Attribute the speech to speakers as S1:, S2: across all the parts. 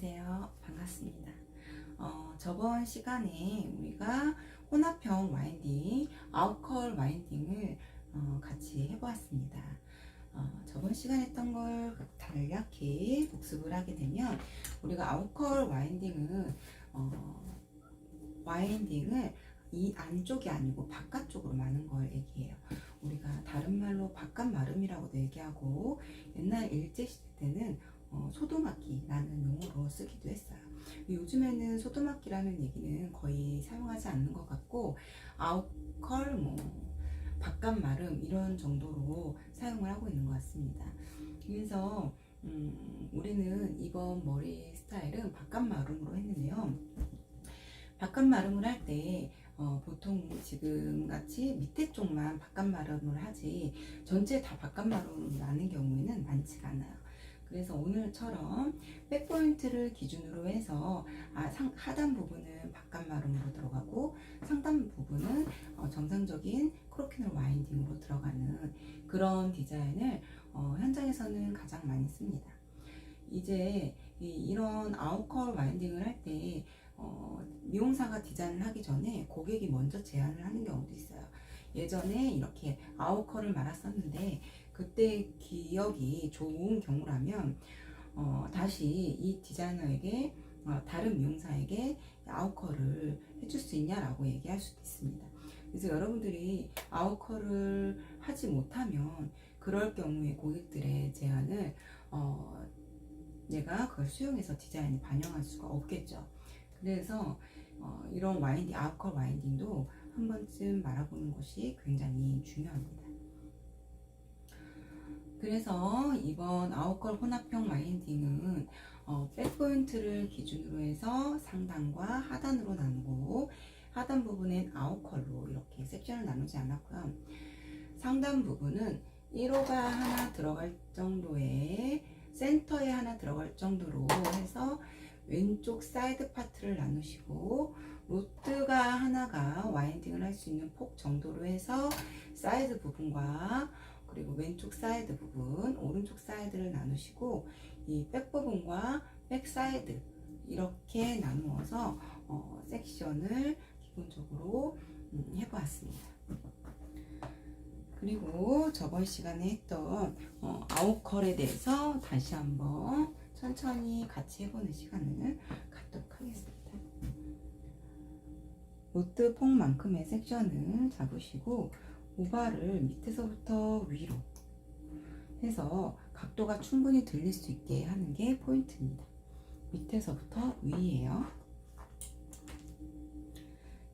S1: 안녕하세요. 반갑습니다. 어, 저번 시간에 우리가 혼합형 와인딩, 아웃컬 와인딩을 어, 같이 해보았습니다. 어, 저번 시간에 했던 걸 간략히 복습을 하게 되면 우리가 아웃컬 와인딩은 어, 와인딩을 이 안쪽이 아니고 바깥쪽으로 마는 걸 얘기해요. 우리가 다른 말로 바깥 마름이라고도 얘기하고 옛날 일제시대 때는 어, 소도막기라는 용어로 쓰기도 했어요. 요즘에는 소도막기라는 얘기는 거의 사용하지 않는 것 같고 아웃컬 뭐 바깥 마름 이런 정도로 사용을 하고 있는 것 같습니다. 그래서 음, 우리는 이번 머리 스타일은 바깥 마름으로 했는데요. 바깥 마름을 할때 어, 보통 지금 같이 밑에 쪽만 바깥 마름을 하지 전체 다 바깥 마름을 하는 경우에는 많지가 않아요. 그래서 오늘처럼 백포인트를 기준으로 해서 아, 상, 하단 부분은 바깥 마름으로 들어가고 상단 부분은 어, 정상적인 크로키널 와인딩으로 들어가는 그런 디자인을 어, 현장에서는 가장 많이 씁니다. 이제 이, 런 아웃컬 와인딩을 할때 어, 미용사가 디자인을 하기 전에 고객이 먼저 제안을 하는 경우도 있어요. 예전에 이렇게 아웃컬을 말았었는데 그때 기억이 좋은 경우라면 어, 다시 이 디자이너에게 어, 다른 미용사에게 아웃컬을 해줄 수 있냐라고 얘기할 수도 있습니다. 그래서 여러분들이 아웃컬을 하지 못하면 그럴 경우에 고객들의 제안을 어, 내가 그걸 수용해서 디자인에 반영할 수가 없겠죠. 그래서 어, 이런 와인딩, 아웃컬 와인딩도 한 번쯤 말아보는 것이 굉장히 중요합니다. 그래서 이번 아웃컬 혼합형 와인딩은 어, 백포인트를 기준으로 해서 상단과 하단으로 나누고 하단 부분엔 아웃컬로 이렇게 섹션을 나누지 않았고요. 상단 부분은 1호가 하나 들어갈 정도의 센터에 하나 들어갈 정도로 해서 왼쪽 사이드 파트를 나누시고 로트가 하나가 와인딩을 할 수 있는 폭 정도로 해서 사이드 부분과 그리고 왼쪽 사이드 부분, 오른쪽 사이드를 나누시고 이 백 부분과 백 사이드 이렇게 나누어서 어, 섹션을 기본적으로 음, 해보았습니다. 그리고 저번 시간에 했던 어, 아웃컬에 대해서 다시 한번 천천히 같이 해보는 시간을 갖도록 하겠습니다. 로트 폭만큼의 섹션을 잡으시고 오바를 밑에서부터 위로 해서 각도가 충분히 들릴 수 있게 하는 게 포인트입니다. 밑에서부터 위에요.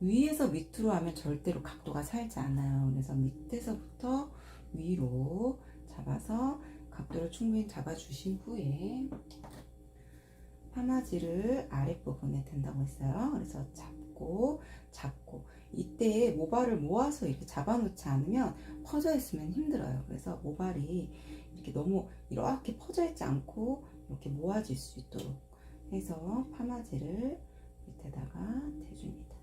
S1: 위에서 밑으로 하면 절대로 각도가 살지 않아요. 그래서 밑에서부터 위로 잡아서 각도를 충분히 잡아주신 후에 파마지를 아랫부분에 댄다고 했어요. 그래서 잡고 잡고 이때 모발을 모아서 이렇게 잡아놓지 않으면 퍼져 있으면 힘들어요. 그래서 모발이 이렇게 너무 이렇게 퍼져 있지 않고 이렇게 모아질 수 있도록 해서 파마지를 밑에다가 대줍니다.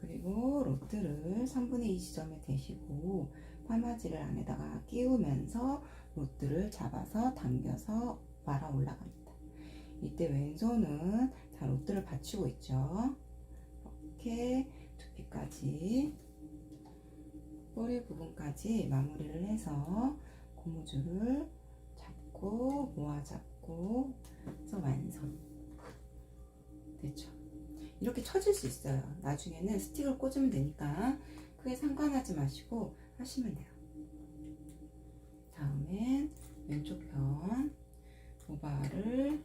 S1: 그리고 로트를 3분의 2 지점에 대시고 파마지를 안에다가 끼우면서 로트를 잡아서 당겨서 말아 올라갑니다. 이때 왼손은 다 로트를 받치고 있죠. 이렇게 두피까지 꼬리 부분까지 마무리를 해서 고무줄을 잡고 모아 잡고 해서 완성. 됐죠? 이렇게 쳐질 수 있어요. 나중에는 스틱을 꽂으면 되니까 크게 상관하지 마시고 하시면 돼요. 다음엔 왼쪽 편 모발을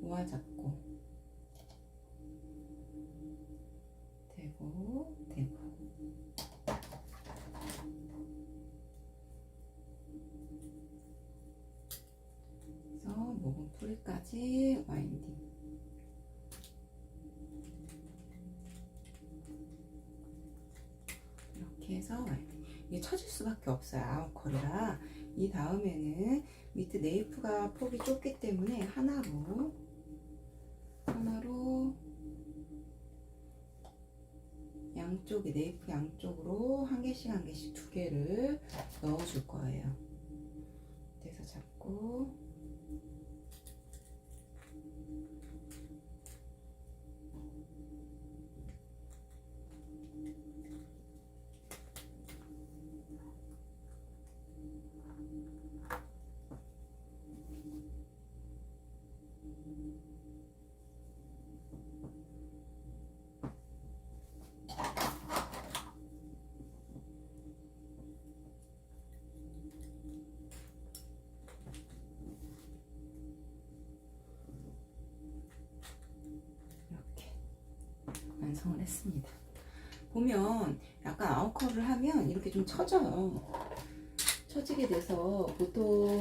S1: 모아 잡고 대고 대고 그래서 목은 뿌리까지 와인딩. 이렇게 해서 와인딩. 이게 처질 수밖에 없어요 아웃컬이라. 이 다음에는 밑에 네이프가 폭이 좁기 때문에 하나로 하나로 양쪽에 네이프 양쪽으로 한 개씩 한 개씩 두 개를 넣어줄 거예요. 그래서 잡고 했습니다. 보면 약간 아웃컬을 하면 이렇게 좀 처져요. 처지게 돼서 보통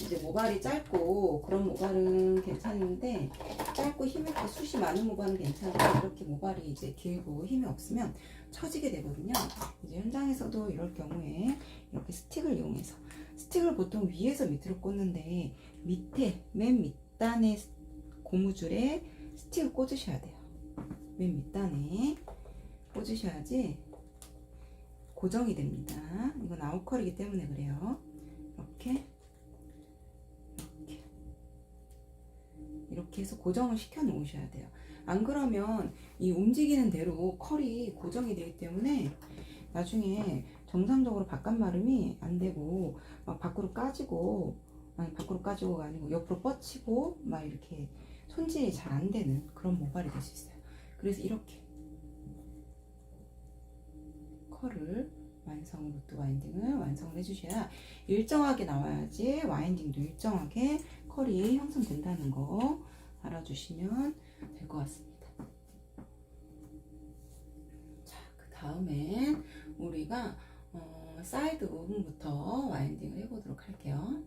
S1: 이제 모발이 짧고 그런 모발은 괜찮은데 짧고 힘 있고 숱이 많은 모발은 괜찮은데 이렇게 모발이 이제 길고 힘이 없으면 처지게 되거든요. 이제 현장에서도 이럴 경우에 이렇게 스틱을 이용해서 스틱을 보통 위에서 밑으로 꽂는데 밑에 맨 밑단의 고무줄에 스틱을 꽂으셔야 돼요. 맨 밑단에 꽂으셔야지 고정이 됩니다. 이건 아웃컬이기 때문에 그래요. 이렇게 이렇게 이렇게 해서 고정을 시켜 놓으셔야 돼요. 안 그러면 이 움직이는 대로 컬이 고정이 되기 때문에 나중에 정상적으로 바깥 마름이 안 되고 막 밖으로 까지고 아니 밖으로 까지고가 아니고 옆으로 뻗치고 막 이렇게 손질이 잘 안 되는 그런 모발이 될 수 있어요. 그래서 이렇게 컬을 완성 로트 와인딩을 완성을 해주셔야 일정하게 나와야지 와인딩도 일정하게 컬이 형성된다는 거 알아주시면 될 것 같습니다. 자, 그 다음에 우리가 어, 사이드 부분부터 와인딩을 해보도록 할게요.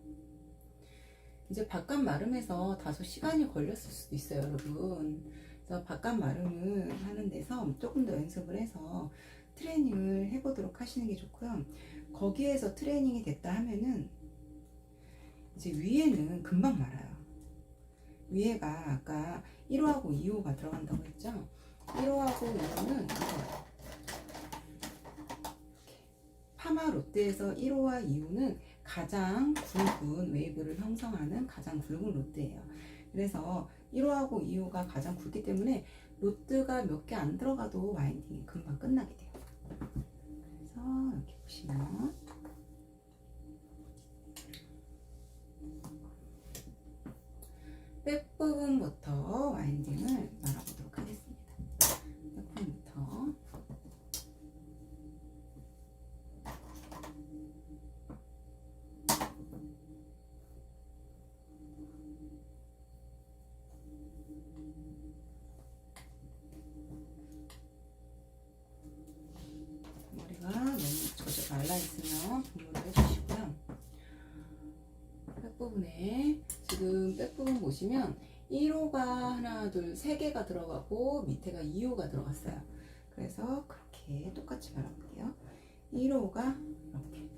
S1: 이제 바깥 마름에서 다소 시간이 걸렸을 수도 있어요, 여러분. 그래서 바깥 마름을 하는 데서 조금 더 연습을 해서 트레이닝을 해보도록 하시는 게 좋고요. 거기에서 트레이닝이 됐다 하면은 이제 위에는 금방 말아요. 위에가 아까 1호하고 2호가 들어간다고 했죠? 1호하고 2호는 이거 파마 롯데에서 1호와 2호는 가장 굵은 웨이브를 형성하는 가장 굵은 롯데예요. 그래서 1호하고 2호가 가장 굵기 때문에 로트가 몇 개 안 들어가도 와인딩이 금방 끝나게 돼요. 그래서 이렇게 보시면 백 부분부터 와인딩을 말아보도록 말라 있으면 분무를 해주시고요. 백 부분에 지금 백 부분 보시면 1호가 하나, 둘, 세 개가 들어가고 밑에가 2호가 들어갔어요. 그래서 그렇게 똑같이 말아볼게요. 1호가 이렇게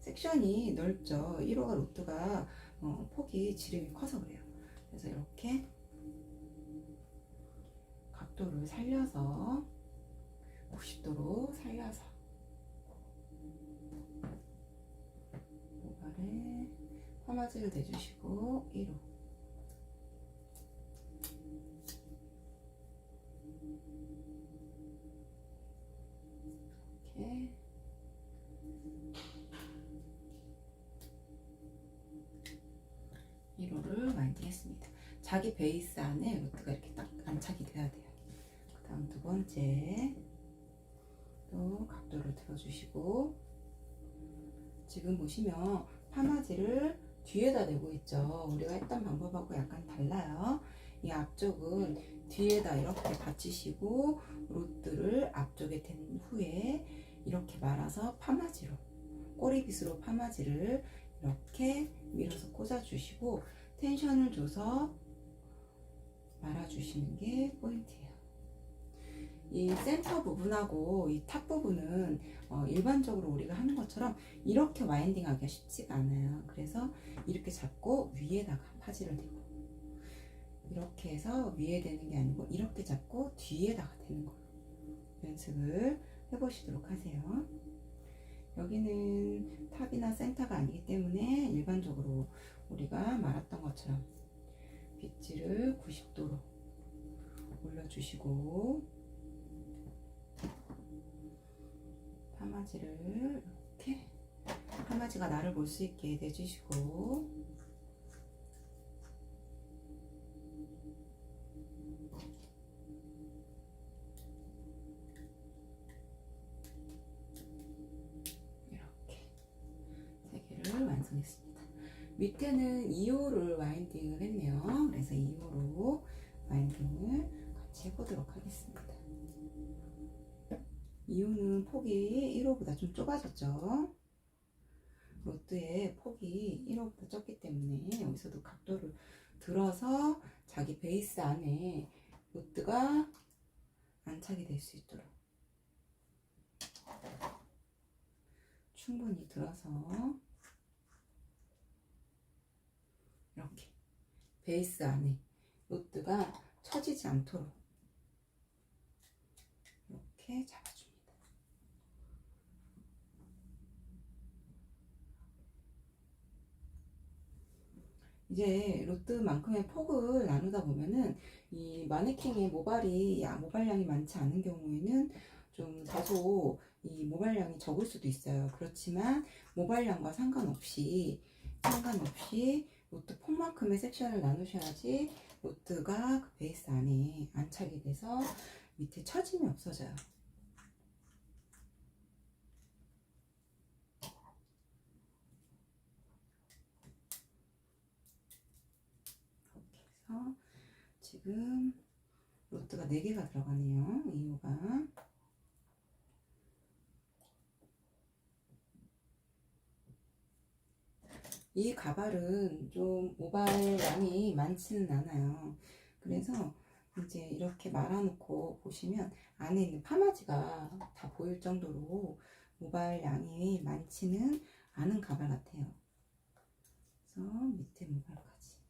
S1: 섹션이 넓죠. 1호가 로트가 어, 폭이 지름이 커서 그래요. 그래서 이렇게 각도를 살려서 90도로 살려서 모발에 파마질을 대주시고 1호 이렇게 일호를 완딩했습니다. 자기 베이스 안에 로트가 이렇게 딱 안착이 돼야 돼요. 그 다음 두 번째 또 각도를 들어주시고 지금 보시면 파마지를 뒤에다 대고 있죠. 우리가 했던 방법하고 약간 달라요. 이 앞쪽은 뒤에다 이렇게 받치시고 로트를 앞쪽에 댄 후에 이렇게 말아서 파마지로 꼬리빗으로 파마지를 이렇게 밀어서 꽂아주시고 텐션을 줘서 말아주시는 게 포인트예요. 이 센터 부분하고 이 탑 부분은 어, 일반적으로 우리가 하는 것처럼 이렇게 와인딩 하기가 쉽지가 않아요. 그래서 이렇게 잡고 위에다가 파지를 대고 이렇게 해서 위에 대는 게 아니고 이렇게 잡고 뒤에다가 대는 걸로 연습을 해보시도록 하세요. 여기는 탑이나 센터가 아니기 때문에 일반적으로 우리가 말았던 것처럼 빗질을 90도로 올려주시고 파마지를 이렇게 파마지가 나를 볼 수 있게 내주시고 이렇게 세 개를 완성했습니다. 밑에는 2호를 와인딩을 했네요. 그래서 2호로 와인딩을 같이 해보도록 하겠습니다. 이유는 폭이 1호보다 좀 좁아졌죠. 로트의 폭이 1호보다 적기 때문에 여기서도 각도를 들어서 자기 베이스 안에 로트가 안착이 될 수 있도록 충분히 들어서 이렇게 베이스 안에 로트가 처지지 않도록 이렇게 잡아줍니다. 이제 로트만큼의 폭을 나누다 보면은 이 마네킹의 모발이 야, 모발량이 많지 않은 경우에는 좀 다소 이 모발량이 적을 수도 있어요. 그렇지만 모발량과 상관없이 상관없이 로트 폭만큼의 섹션을 나누셔야지 로트가 그 베이스 안에 안착이 돼서 밑에 처짐이 없어져요. 해서 지금 로트가 4개가 들어가네요. 이유가 이 가발은 좀 모발량이 많지는 않아요. 그래서 이제 이렇게 말아놓고 보시면 안에 있는 파마지가 다 보일 정도로 모발량이 많지는 않은 가발 같아요. 그래서 밑에 모발까지 다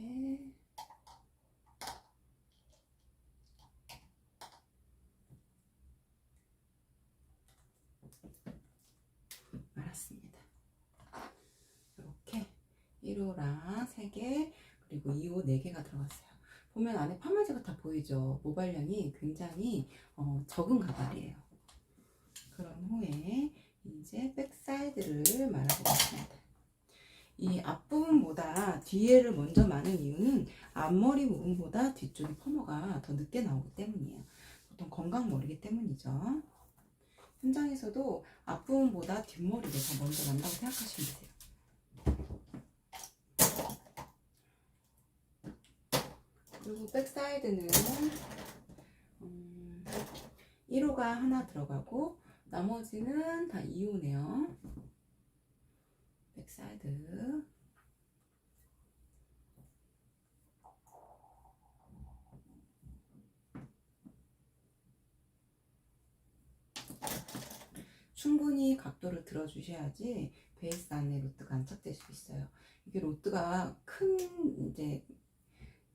S1: 이렇게 말았습니다. 이렇게 1호랑 3개 그리고 2호 4개가 들어갔어요. 보면 안에 파마지가 다 보이죠. 모발량이 굉장히 어, 적은 가발이에요. 그런 후에 이제 백사이드를 말아보겠습니다. 이 앞부분보다 뒤에를 먼저 마는 이유는 앞머리 부분보다 뒤쪽의 퍼머가 더 늦게 나오기 때문이에요. 보통 건강머리기 때문이죠. 현장에서도 앞부분보다 뒷머리가 더 먼저 난다고 생각하시면 돼요. 그리고 백사이드는 음, 1호가 하나 들어가고 나머지는 다 2호네요. 백사이드 충분히 각도를 들어주셔야지 베이스 안에 로트가 안착될 수 있어요. 이게 로트가 큰 이제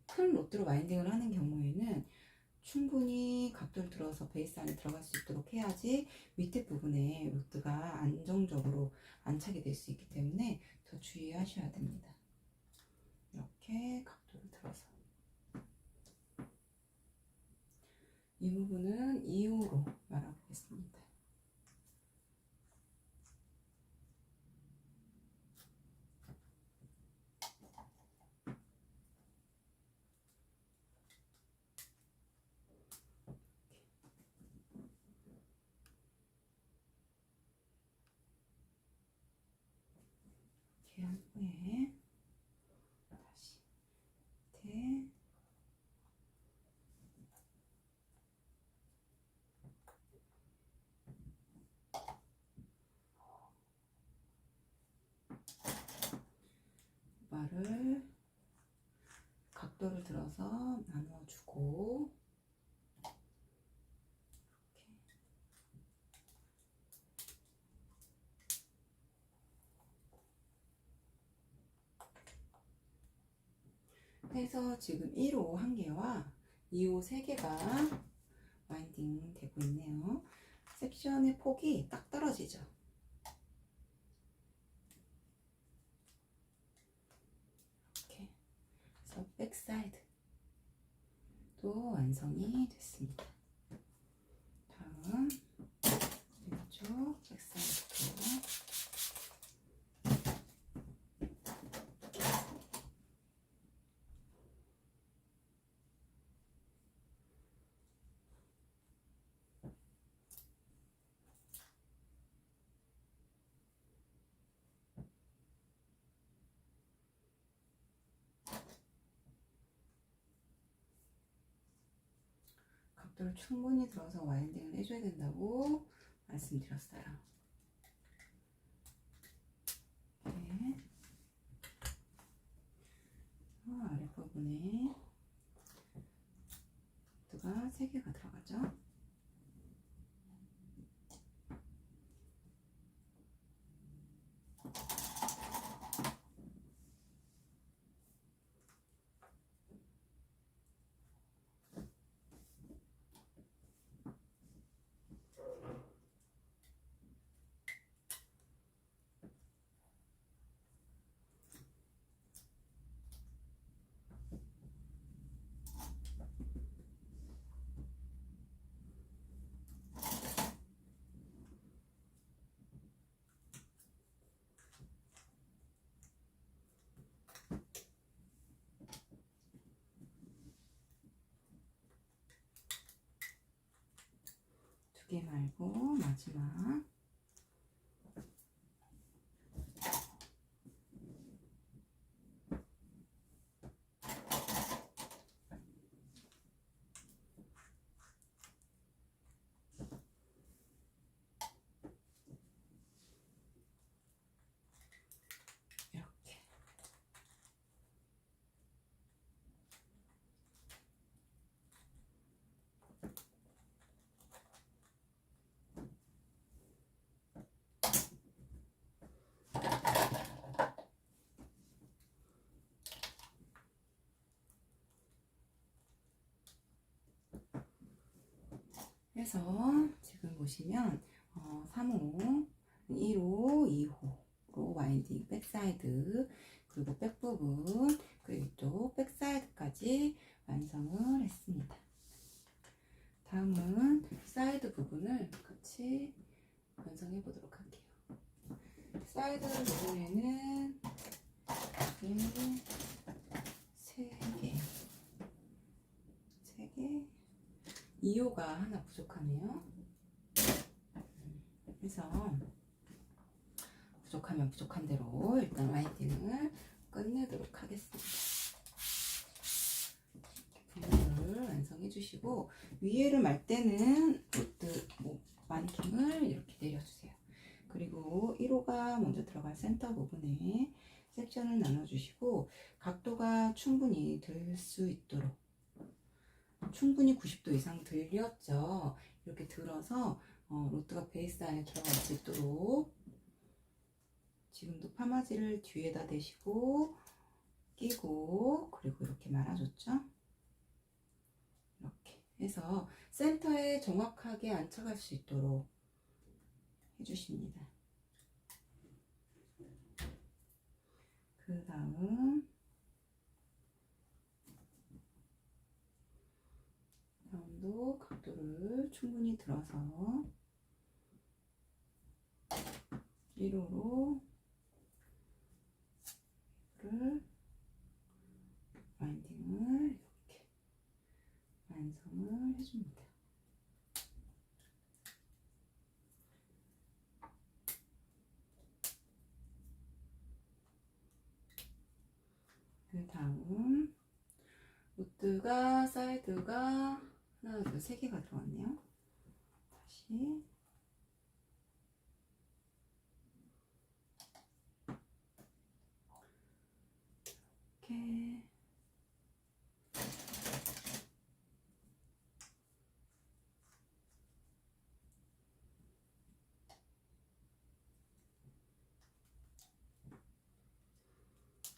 S1: 큰 로트로 와인딩을 하는 경우에는 충분히 각도를 들어서 베이스 안에 들어갈 수 있도록 해야지 밑에 부분에 로트가 안정적으로 안착이 될 수 있기 때문에 더 주의하셔야 됩니다. 이렇게 각도를 들어서 이 부분은 2호로 말아보겠습니다. 이렇게 한 후에 다시 밑에 말을 각도를 들어서 이렇게 해서 지금 1호 1개와 2호 3개가 와인딩 되고 있네요. 섹션의 폭이 딱 떨어지죠. 이렇게 그래서 백사이드 또 완성이 됐습니다. 다음 왼쪽 백사이드도 각도를 충분히 들어서 와인딩을 해줘야 된다고 말씀드렸어요. 이렇게 어, 아랫부분에 각도가 3개가 들어가죠. 두개 말고 마지막 해서 지금 보시면 어, 3호, 1호, 2호로 와인딩 백사이드 그리고 백 부분 그리고 또 백사이드까지 완성을 했습니다. 다음은 사이드 부분을 같이 완성해 보도록 할게요. 사이드 부분에는 이렇게 세 개, 세 개, 2호가 하나 부족하네요. 그래서 부족하면 부족한 대로 일단 와이팅을 끝내도록 하겠습니다. 부분을 완성해 주시고 위에를 말 때는 로드 뭐, 마니킹을 이렇게 내려주세요. 그리고 1호가 먼저 들어갈 센터 부분에 섹션을 나눠주시고 각도가 충분히 들 수 있도록 충분히 90도 이상 들렸죠. 이렇게 들어서 어, 로트가 베이스 안에 들어갈 수 있도록 지금도 파마지를 뒤에다 대시고 끼고 그리고 이렇게 말아줬죠. 이렇게 해서 센터에 정확하게 안착할 수 있도록 해주십니다. 그 다음 다음도 각도를 충분히 들어서 1호로 를 와인딩을 이렇게 완성을 해줍니다. 그 다음 우드가 사이드가 하나 둘 세 개가 들어왔네요. 다시 이렇게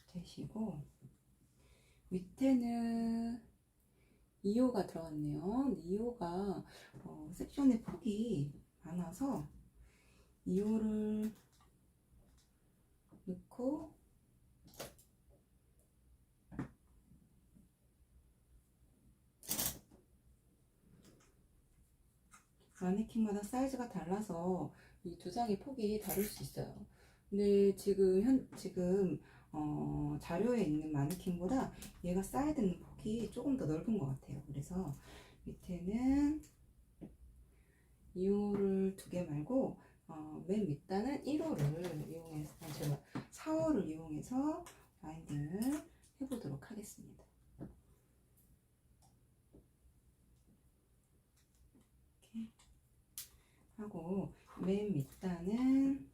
S1: 되시고 밑에는 2호가 들어갔네요. 2호가 어, 섹션의 폭이 많아서 2호를 넣고 마네킹마다 사이즈가 달라서 이 두 장의 폭이 다를 수 있어요. 근데 지금 현 지금 어, 자료에 있는 마네킹보다 얘가 사이드는 폭이 조금 더 넓은 것 같아요. 그래서 밑에는 2호를 두 개 말고 어, 맨 밑단은 1호를 이용해서 아, 제가 4호를 이용해서 바인딩을 해보도록 하겠습니다. 하고 맨 밑단은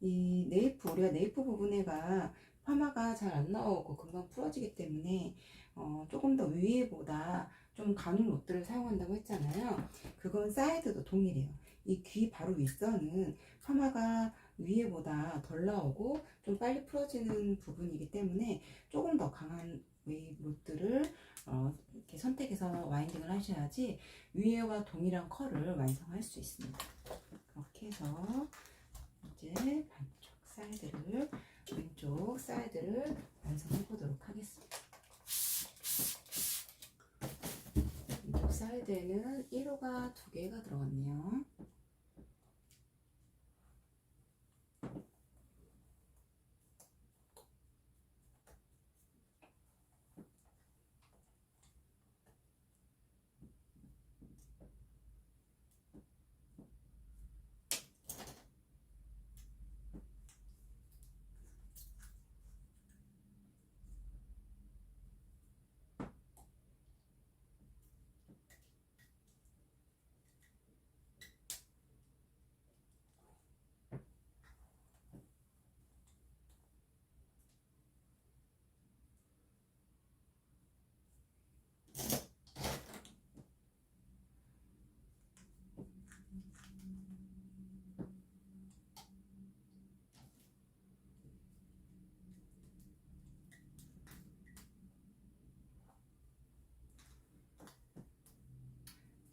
S1: 이 네이프 우리가 네이프 부분에가 파마가 잘 안 나오고 금방 풀어지기 때문에 어, 조금 더 위에보다 좀 가는 옷들을 사용한다고 했잖아요. 그건 사이드도 동일해요. 이 귀 바로 윗선은 파마가 위에보다 덜 나오고 좀 빨리 풀어지는 부분이기 때문에 조금 더 강한 웨이브 롯들을 어, 이렇게 선택해서 와인딩을 하셔야지 위에와 동일한 컬을 완성할 수 있습니다. 그렇게 해서 이제 반쪽 사이드를 왼쪽 사이드를 완성해 보도록 하겠습니다. 왼쪽 사이드에는 1호가 두 개가 들어갔네요.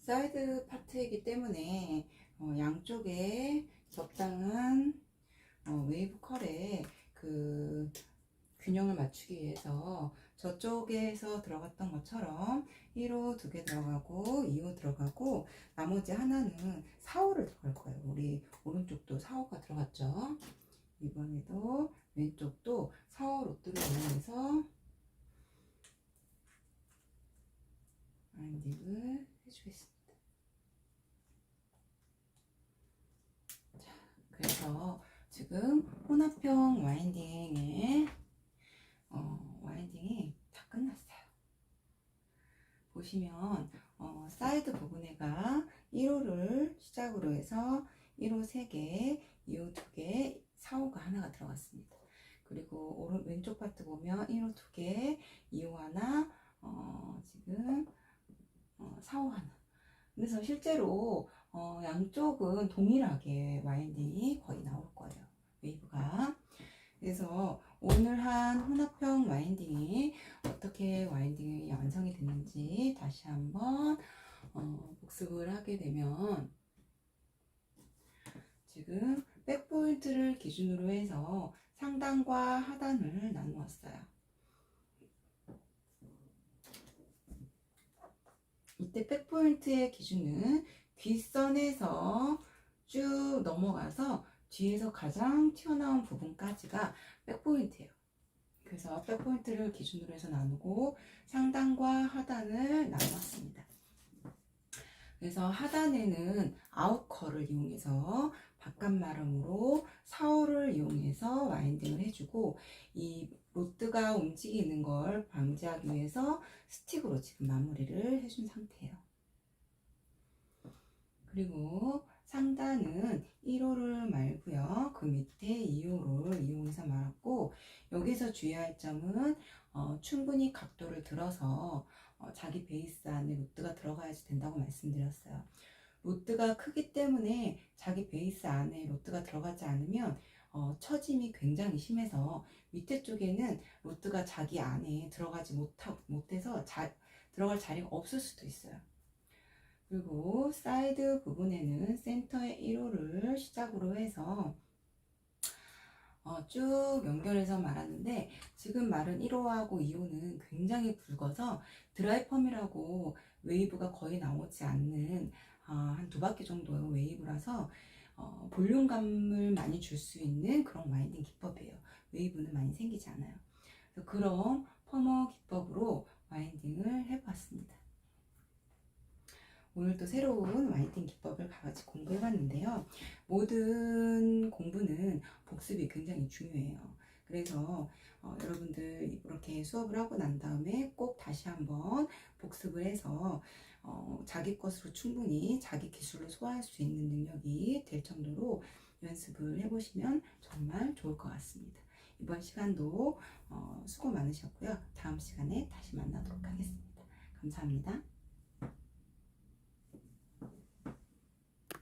S1: 사이드 파트이기 때문에 어, 양쪽에 적당한 어, 웨이브 컬에 그 균형을 맞추기 위해서 저쪽에서 들어갔던 것처럼 1호 두 개 들어가고 2호 들어가고 나머지 하나는 4호를 들어갈 거예요. 우리 오른쪽도 4호가 들어갔죠. 이번에도 왼쪽도 4호 로트를 이용해서 와인딩을 해주겠습니다. 그래서 지금 혼합형 와인딩의 어, 와인딩이 다 끝났어요. 보시면 어, 사이드 부분에가 1호를 시작으로 해서 1호 3개, 2호 2개, 4호가 하나가 들어갔습니다. 그리고 오른 왼쪽 파트 보면 1호 2개, 2호 하나, 어, 지금 어, 4호 하나. 그래서 실제로 어, 양쪽은 동일하게 와인딩이 거의 나올 거예요. 웨이브가. 그래서 오늘 한 혼합형 와인딩이 어떻게 와인딩이 완성이 됐는지 다시 한번 어, 복습을 하게 되면 지금 백포인트를 기준으로 해서 상단과 하단을 나누었어요. 이때 백포인트의 기준은 귓선에서 쭉 넘어가서 뒤에서 가장 튀어나온 부분까지가 백포인트예요. 그래서 백포인트를 기준으로 해서 나누고 상단과 하단을 나누었습니다. 그래서 하단에는 아웃컬을 이용해서 바깥마름으로 사호를 이용해서 와인딩을 해주고 이 로트가 움직이는 걸 방지하기 위해서 스틱으로 지금 마무리를 해준 상태예요. 그리고 상단은 1호를 말고요. 그 밑에 2호를 이용해서 말았고 여기서 주의할 점은 어, 충분히 각도를 들어서 어, 자기 베이스 안에 로트가 들어가야지 된다고 말씀드렸어요. 로트가 크기 때문에 자기 베이스 안에 로트가 들어가지 않으면 어, 처짐이 굉장히 심해서 밑에 쪽에는 로트가 자기 안에 들어가지 못하, 못해서 자, 들어갈 자리가 없을 수도 있어요. 그리고 사이드 부분에는 센터의 1호를 시작으로 해서 어, 쭉 연결해서 말하는데 지금 말은 1호하고 2호는 굉장히 굵어서 드라이펌이라고 웨이브가 거의 나오지 않는 어, 한두 바퀴 정도의 웨이브라서 어, 볼륨감을 많이 줄 수 있는 그런 와인딩 기법이에요. 웨이브는 많이 생기지 않아요. 그런 펌어 기법으로 와인딩을 해봤습니다. 오늘 또 새로운 와인딩 기법을 같이 공부해봤는데요. 모든 공부는 복습이 굉장히 중요해요. 그래서 어, 여러분들 이렇게 수업을 하고 난 다음에 꼭 다시 한번 복습을 해서 어, 자기 것으로 충분히 자기 기술로 소화할 수 있는 능력이 될 정도로 연습을 해보시면 정말 좋을 것 같습니다. 이번 시간도 어, 수고 많으셨고요. 다음 시간에 다시 만나도록 하겠습니다. 감사합니다.